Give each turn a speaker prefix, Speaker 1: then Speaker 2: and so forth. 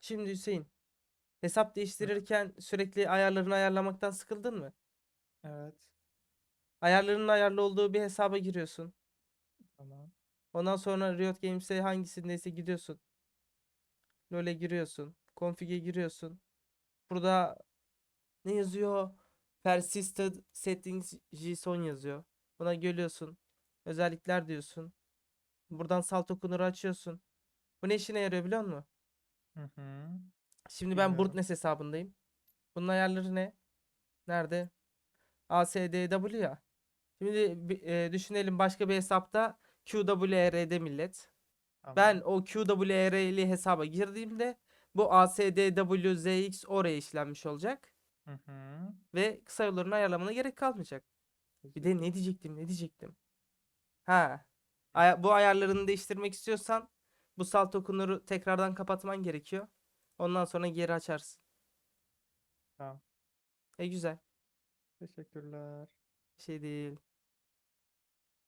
Speaker 1: Şimdi Hüseyin, hesap değiştirirken sürekli ayarlarını ayarlamaktan sıkıldın mı?
Speaker 2: Evet.
Speaker 1: Ayarlarının ayarlı olduğu bir hesaba giriyorsun.
Speaker 2: Tamam.
Speaker 1: Ondan sonra Riot Games'e hangisindeyse gidiyorsun. LoL'e giriyorsun. Config'e giriyorsun. Burada ne yazıyor? Persisted Settings JSON yazıyor. Buna geliyorsun. Özellikler diyorsun. Buradan salt okunuru açıyorsun. Bu ne işine yarıyor biliyor musun?
Speaker 2: Hı hı.
Speaker 1: Şimdi ben
Speaker 2: Bilmiyorum.
Speaker 1: Burtness hesabındayım. Bunun ayarları ne? Nerede? ASDW ya. Şimdi bi- e, düşünelim başka bir hesapta QWER'de millet. Ben
Speaker 2: Tamam.
Speaker 1: o QWER'li hesaba girdiğimde bu ASDWZX oraya işlenmiş olacak
Speaker 2: Hı hı.
Speaker 1: ve kısa yollarını ayarlamana gerek kalmayacak. Bir de ne diyecektim ne diyecektim? Ha. aya- bu ayarlarını değiştirmek istiyorsan bu salt okunuru tekrardan kapatman gerekiyor. Ondan sonra geri açarsın.
Speaker 2: Tamam.
Speaker 1: E güzel.
Speaker 2: Teşekkürler.
Speaker 1: Bir şey değil.